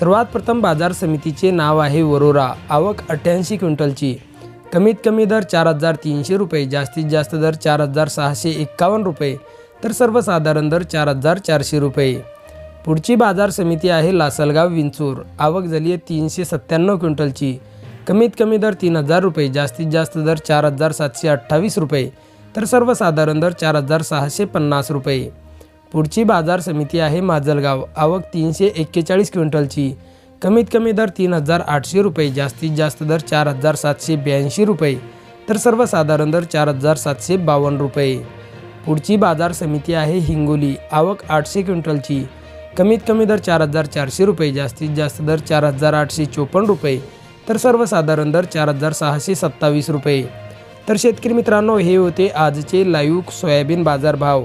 सर्वात प्रथम बाजार समितीचे नाव आहे वरोरा. आवक अठ्ठ्याऐंशी क्विंटलची. कमीत कमी दर चार हजार तीनशे रुपये जास्तीत जास्त दर चार हजार सहाशे एक्कावन्न रुपये तर सर्वसाधारण दर चार हजार चारशे रुपये. पुढची बाजार समिती आहे लासलगाव विंचूर. आवक झाली आहे तीनशे सत्त्याण्णव क्विंटलची. कमीत कमी दर तीन हजार रुपये जास्तीत जास्त दर चार हजार सातशे अठ्ठावीस रुपये तर सर्वसाधारण दर चार हजार सहाशे पन्नास रुपये. पुढची बाजार समिती आहे माजलगाव. आवक तीनशे एक्केचाळीस क्विंटलची. कमीत कमी दर तीन हजार आठशे रुपये जास्तीत जास्त दर चार हजार सातशे ब्याऐंशी रुपये तर सर्वसाधारण दर चार हजार सातशे बावन्न रुपये. पुढची बाजार समिती आहे हिंगोली. आवक आठशे क्विंटलची. कमीत कमी दर चार हजार चारशे रुपये जास्तीत जास्त दर चार हजार आठशे चोपन्न रुपये तर सर्वसाधारण दर चार हजार सहाशे सत्तावीस रुपये. तर शेतकरी मित्रांनो हे होते आजचे लाईव्ह सोयाबीन बाजारभाव.